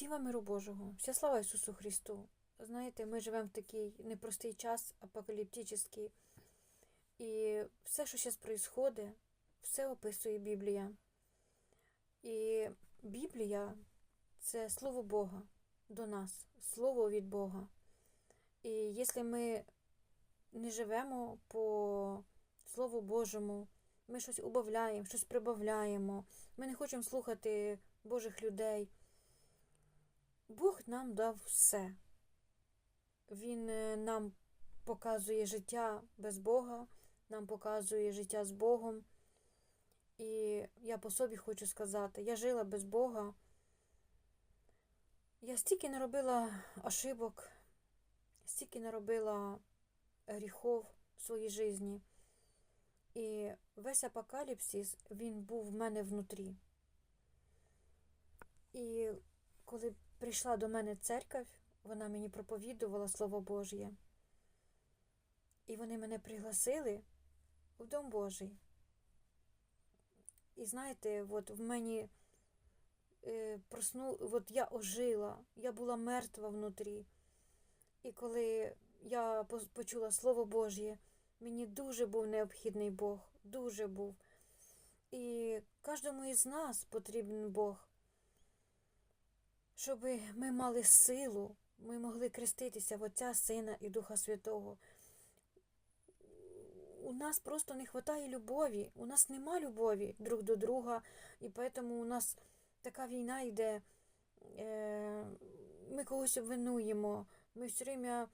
Всім миру Божого, вся слава Ісусу Христу. Знаєте, ми живемо в такий непростий час, апокаліптичний, і все, що зараз відбувається, все описує Біблія. І Біблія це Слово Бога до нас, Слово від Бога. І якщо ми не живемо по Слову Божому, ми щось убавляємо, щось прибавляємо, ми не хочемо слухати Божих людей. Бог нам дав все. Він е, нам показує життя без Бога, нам показує життя з Богом. І я по собі хочу сказати, я жила без Бога. Я стільки наробила ошибок, стільки наробила гріхов в своїй житті. І весь апокаліпсис, він був в мене внутрі. І коли прийшла до мене церковь, вона мені проповідувала Слово Божє. І вони мене пригласили в Дом Божий. І знаєте, от в мені е, просну, от я ожила, я була мертва внутрі. І коли я почула Слово Божє, мені дуже був необхідний Бог, дуже був. І кожному із нас потрібен Бог щоб ми мали силу, ми могли креститися в Отця, Сина і Духа Святого. У нас просто не вистачає любові, у нас нема любові друг до друга, і тому у нас така війна йде, е, ми когось обвинуємо, ми все время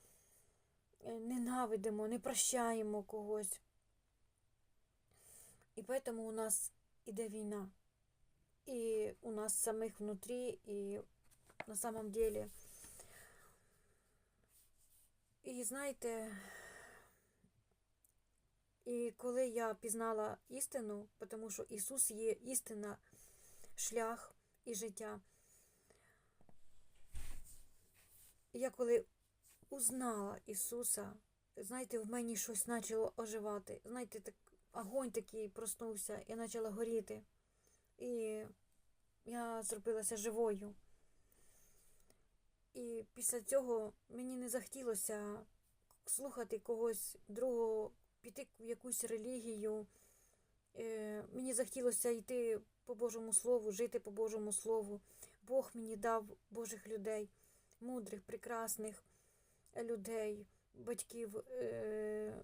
е, ненавидимо, не прощаємо когось. І тому у нас іде війна. І у нас самих внутрі, і на самом деле. І знаєте, і коли я пізнала істину, тому що Ісус є істина, шлях і життя. Я коли узнала Ісуса, знаєте, в мені щось почало оживати. Знаєте, так, огонь такий проснувся, я почала горіти. І я зробилася живою. І після цього мені не захотілося слухати когось другого, піти в якусь релігію. Е, Мені захотілося йти по Божому Слову, жити по Божому Слову. Бог мені дав Божих людей, мудрих, прекрасних людей, батьків е,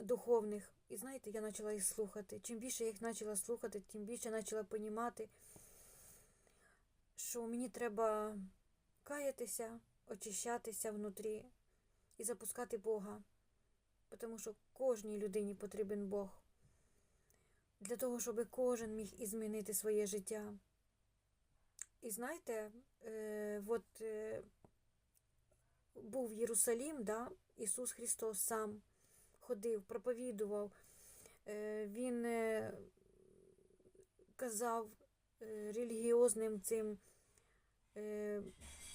духовних. І знаєте, я почала їх слухати. Чим більше я їх почала слухати, тим більше почала розуміти, що мені треба каятися, очищатися внутрі і запускати Бога. Тому що кожній людині потрібен Бог. Для того, щоб кожен міг ізмінити своє життя. І знаєте, е, от е, був Єрусалім, да, Ісус Христос сам ходив, проповідував, е, Він е, казав е, релігіозним цим е,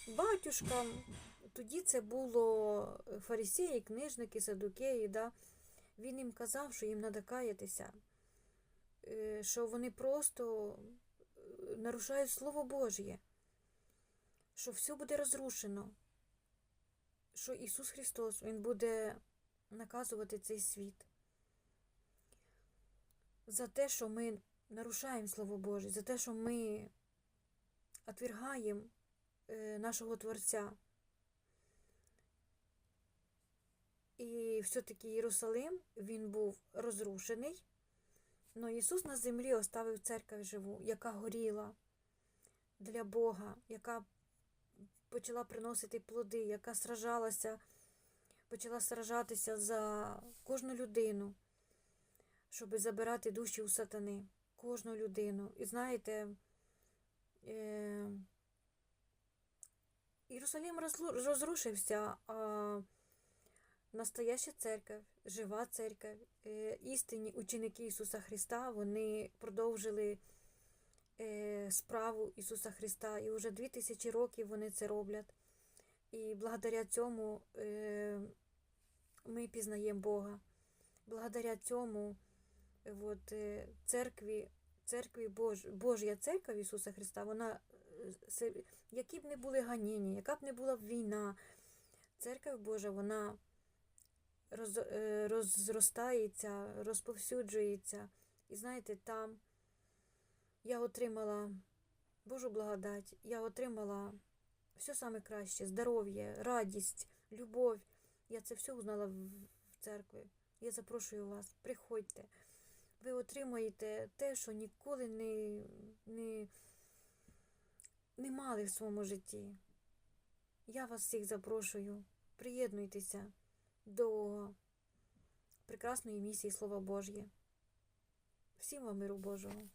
батюшкам. Тоді це було фарисеї, книжники, садукеї. Да? Він їм казав, що їм треба каятися, е, що вони просто е, нарушають Слово Божє, що все буде розрушено, що Ісус Христос Він буде наказувати цей світ. За те, що ми нарушаємо Слово Боже, за те, що ми отвергаємо е, нашого Творця. І все-таки Єрусалим він був розрушений, але Ісус на землі оставив церкву живу, яка горіла для Бога, яка почала приносити плоди, яка сражалася, почала сражатися за кожну людину, щоб забирати душі у сатани, кожну людину. І знаєте, е, Єрусалим розрушився, а настояща церква, жива церква, е, істинні ученики Ісуса Христа, вони продовжили е, справу Ісуса Христа. І вже дві тисячі років вони це роблять. І благодаря цьому е, ми пізнаємо Бога. Благодаря цьому от, церкві, церкві Бож, Божя церква Ісуса Христа, вона які б не були ганіння, яка б не була війна, церква Божа, вона роз, е, розростається, розповсюджується. І знаєте, там я отримала Божу благодать, я отримала все саме краще, здоров'я, радість, любов. Я це все узнала в церкві. Я запрошую вас, приходьте. Ви отримаєте те, що ніколи не, не, не мали в своєму житті. Я вас всіх запрошую. Приєднуйтеся до прекрасної місії Слова Божє. Всім вам миру Божого.